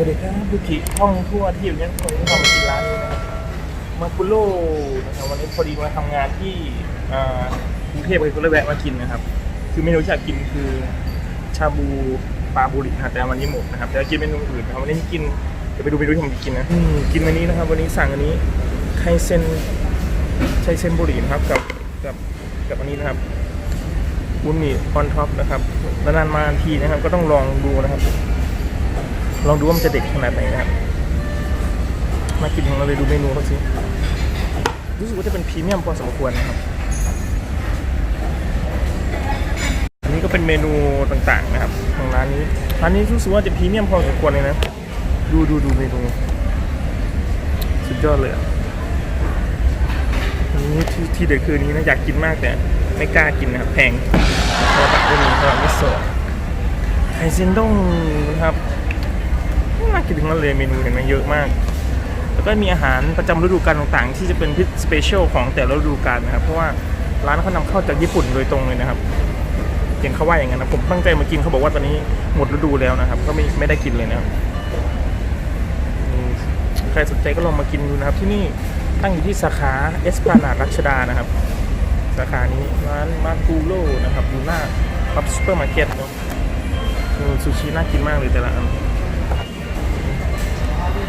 วัสดีครับบุกิท่องทั่วที่อยู่เนี่ยคนที่ทำกินร้านนี้นะครับมาคุโร่นะครับวันนี้พอดีมาทำงานที่กรุงเทพเลยก็เลยแวะมากินนะครับ คือเมนูที่อยากกินคือชาบูปลาบุรินะครับแต่วันนี้หมดนะครับแต่กินเมนูอื่นนะครับวันนี้กินเดี๋ยวไปดูเมนูที่ผมกินนะอืมกินวันนี้นะครับ วันนี้สั่งอันนี้ไคเซนไคเซนบุรินะครับกับกับกับอันนี้นะครับอุนิออนท็อปนะครับนานๆมาทีนะครับ ก็ต้องลองดูนะครับ ลองดูว่ามันจะเด็กขนาดไหนนะครับมากินของเราเลยดูเมนูเขาสิรู้สึกว่าจะเป็นพรีเมียมพอสมควรนะครับ อันนี้ก็เป็นเมนูต่างๆนะครับของร้านนี้ร้านนี้รู้สึกว่าจะพรีเมียมพอสมควรเลยนะ ดูดูดูเมนู สุดยอดเลยอะอันนี้ที่ที่เด็ดคือนนี้นะอยากกินมากแต่ไม่กล้ากินนะครับแพงระดับก็มีระดับไม่สดไข่เซนด้งนะครับ กินทั้งนั้นเลยเมนูเห็นไหมเยอะมาก แล้วก็มีอาหารประจำฤดูกาลต่างๆ ที่จะเป็นพิสเปเชียลของแต่ละฤดูกาลนะครับ เพราะว่าร้านเขานำเข้าจากญี่ปุ่นโดยตรงเลยนะครับเห็นเขาว่าอย่างนั้นนะผมตั้งใจมากินเขาบอกว่าตอนนี้หมดฤดูแล้วนะครับ ก็ไม่ไม่ได้กินเลยนะครับใครสนใจก็ลองมากินดูนะครับ ที่นี่ตั้งอยู่ที่สาขาเอสพลานาดรัชดานะครับ สาขานี้ร้านมากูโร่นะครับอยู่หน้าพับซูเปอร์มาร์เก็ตเนาะซูชิน่ากินมากเลยแต่ละอัน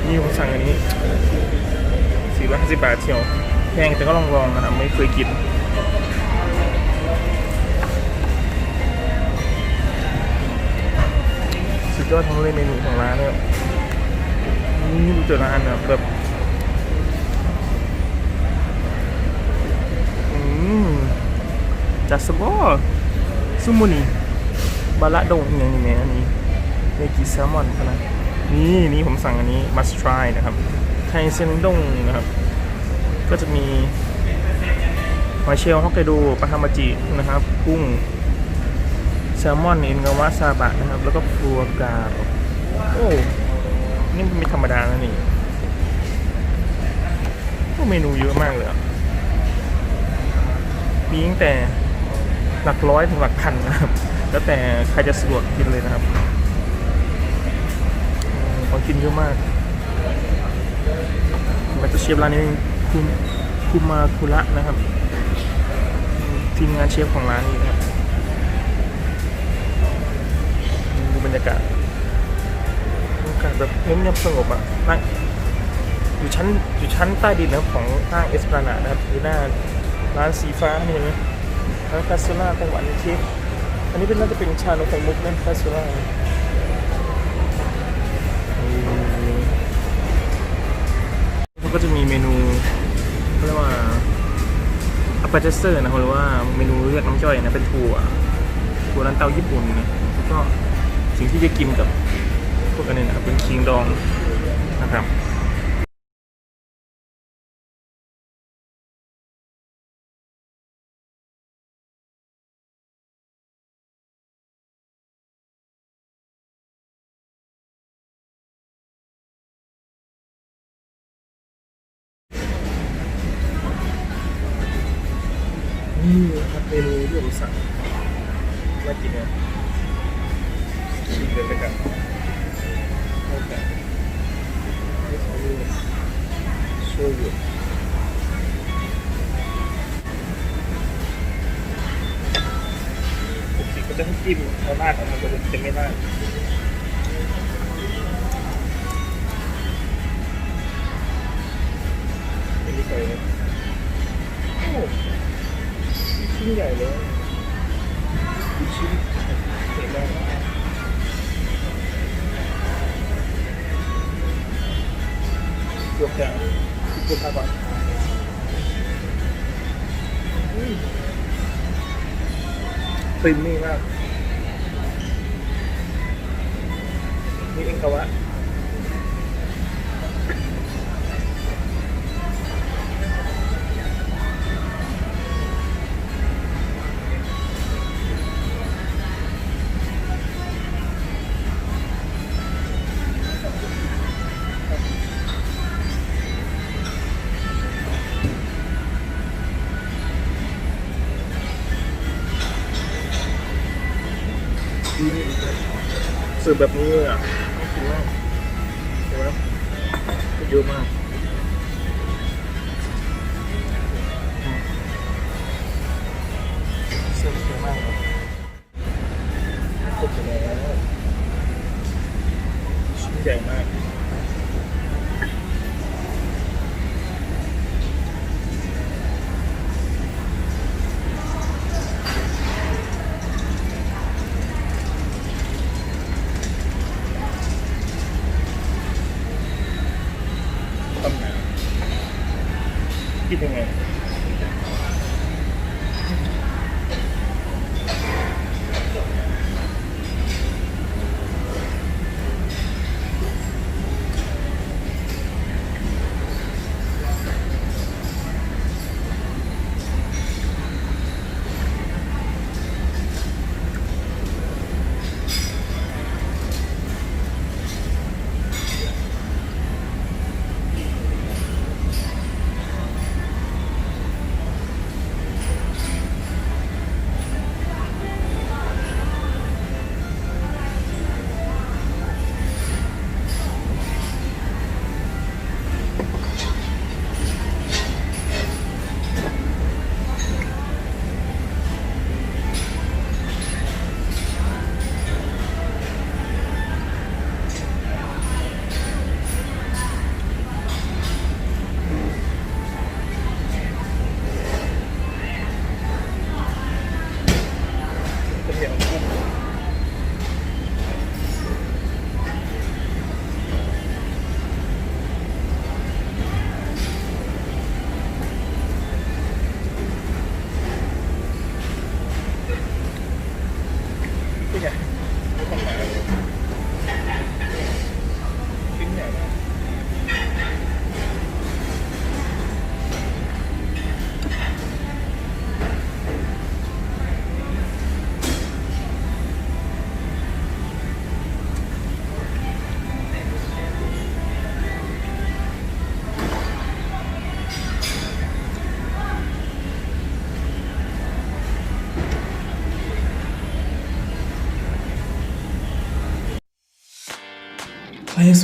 นี่ผมสั่งอันนี้สี่ร้อยห้าสิบบาทเชียวแพงแต่ก็ลองลองๆนะครับไม่เคยกินสุดยอดทั้งเลยเมนูของร้านเนี่ยนี่ดูแต่ละอันนะแบบอืมจัสบอซุมุนีบาระดงอย่างนี้แม่อันนี้เนกิแซลมอนขนาด นี่นี่ผมสั่งอันนี้ must try นะครับ ไทเซนดงนะครับ ก็จะมีหอยเชลล์ฮอกไกโดปลาฮามาจินะครับกุ้งแซลมอนอ็นกาวาซาบะนะครับ แล้วก็ฟัวกราโอ้ นี่ไม่ธรรมดานะนี่เมนูเยอะมากเลยมีตั้งแต่หลักร้อยถึงหลักพันนะครับ แล้วแต่ใครจะสะดวกกินเลยนะครับ ของกินเยอะมากมาสเตอร์เชฟร้านนี้คุมคุมาคุระนะครับ ทีมงานเชฟของร้านนี้นะครับดูบรรยากาศบรรยากาศแบบเงียบสงบอะนั่งอยู่ชั้นอยู่ชั้นใต้ดินนะของห้างเอสพลานานะครับอยู่หน้าร้านสีฟ้านี่เห็นไหมร้านคาสโซล่าไต้หวันเชฟอันนี้เป็นน่าจะเป็นชานไข่มุกนคาสโซล่า ก็จะมีเมนูเขาเรียกว่าอัปเปอร์เซอร์นะหรือว่าเมนูเรียกน้ำย่อยนะเป็นถั่วถั่วลันเตาญี่ปุ่นนะแล้วก็สิ่งที่จะกินกับพวกอันนี้นะครับเป็นคิงดองนะครับ นี่ครับเมนูที่ผมสั่งน่ากินนะชิมเลยแล้วกันโอเคโชยุปกติก็จะให้จิ้มเอาราดออกมาจะไม่ราด ฟินนี่มาก สิร์ฟแบบนี้เลยอะน่ากินมากครับเยอะมาก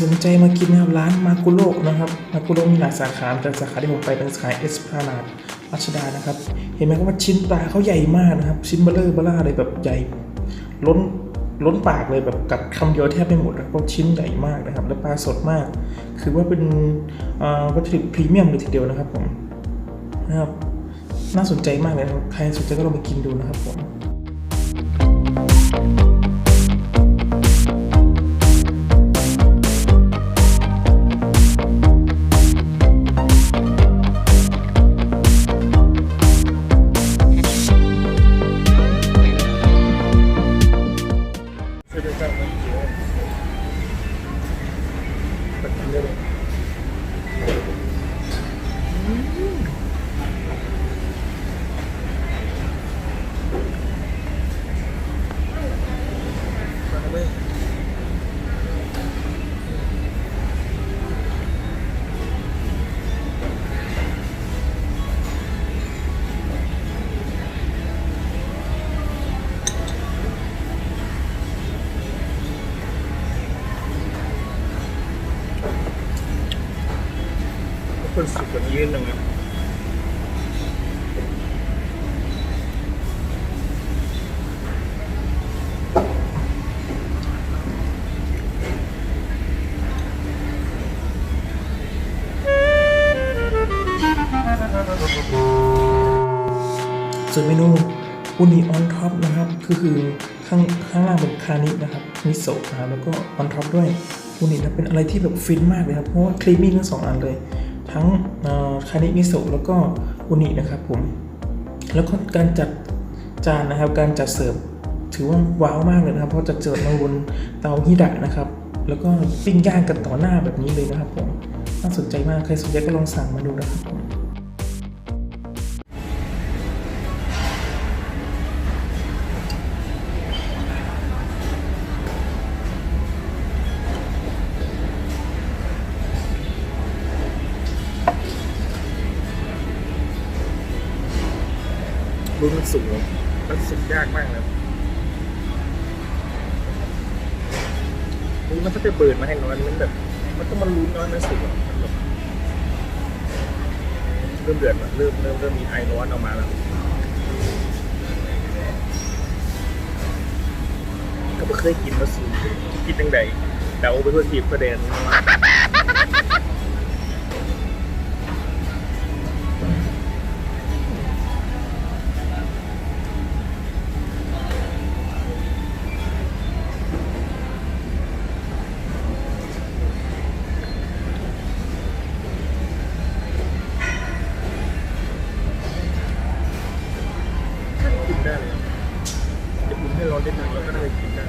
สนใจมากินนะครับร้านมากุโรนะครับมากุโรมีหลายสาขาแต่สาขาที่ผมไปเป็นสาขาเอสพลานาดรัชดานะครับ เห็นไหมว่าชิ้นปลาเขาใหญ่มากนะครับ ชิ้นเบลเลอร์เบล่าเลยแบบใหญ่ ล้นล้นปากเลยแบบกัดคำเดียวแทบไม่หมดนะเพราะชิ้นใหญ่มากนะครับ และปลาสดมาก คือว่าเป็นวัตถุดิบพรีเมียมเลยทีเดียวนะครับผมนะครับน่าสนใจมากเลยนะครับใครสนใจก็ลองไปกินดูนะครับผม คนสุดกว่านี้นิดนึงนส่วนเมนูอุนิออนท็อปนะครับคือคือข้างข้างล่างเป็นคานินะครับมิโซะนะครับแล้วก็ออนท็อปด้วยอุนินะเป็นอะไรที่แบบฟินมากเลยครับเพราะว่าครีมมี่ทั้งสองอันเลย ทั้งคานิมิโซะแล้วก็อุนินะครับผม แล้วก็การจัดจานนะครับ การจัดเสิร์ฟถือว่าว้าวมากเลยนะครับ เพราะจะเจิดมาบนเตาฮิดะนะครับ แล้วก็ปิ้งย่างกันต่อหน้าแบบนี้เลยนะครับผมน่าสนใจมากใครสนใจก็ลองสั่งมาดูนะครับผม มันสูงแล้วสุดยากมากเลยนี่มันก็จะเปิดมาให้น้อนมันแบบ มันต้องมันลุ้นนะมันสุกอะมันแบบเริ่มเดือดแล้วเริ่มเริ่มเริ่มมีไอร้อนออกมาแล้วก็ไม่เคยกินมาสูกินตั้งใดเดาไปทั่วทีบประเด็นกิ คุณให้ร้อนได้นานแล้วก็น่าจะกินได้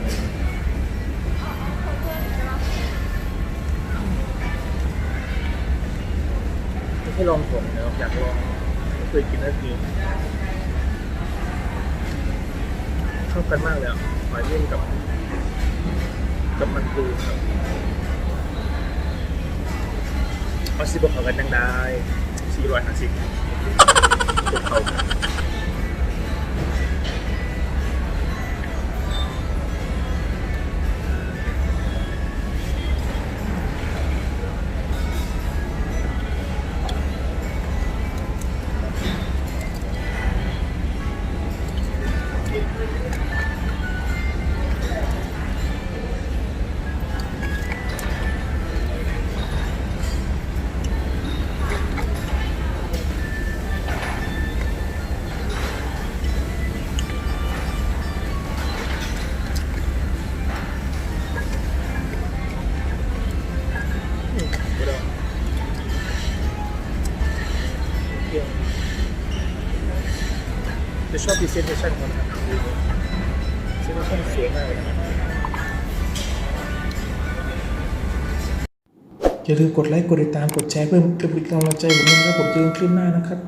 ไม่ใช่ลองผมนะครับอยากลองไม่เคยกินนาทีเข้ากันมากเลยอะหอยเม่นกับ กับมันปูครับเอาสิบกเขากันยังได้สี่ร้อยห้าสิบพวกเขา เที่ยวจะชอบดีเซนเทชันเขานะครับซึ่งมันค่อนข้างสวยมากเลยอย่าลืมกดไลค์ กดติดตาม กดแชร์เพื่อเป็นกำลังใจผมด้วยนะครับผมเจอกันคลิปหน้านะครับ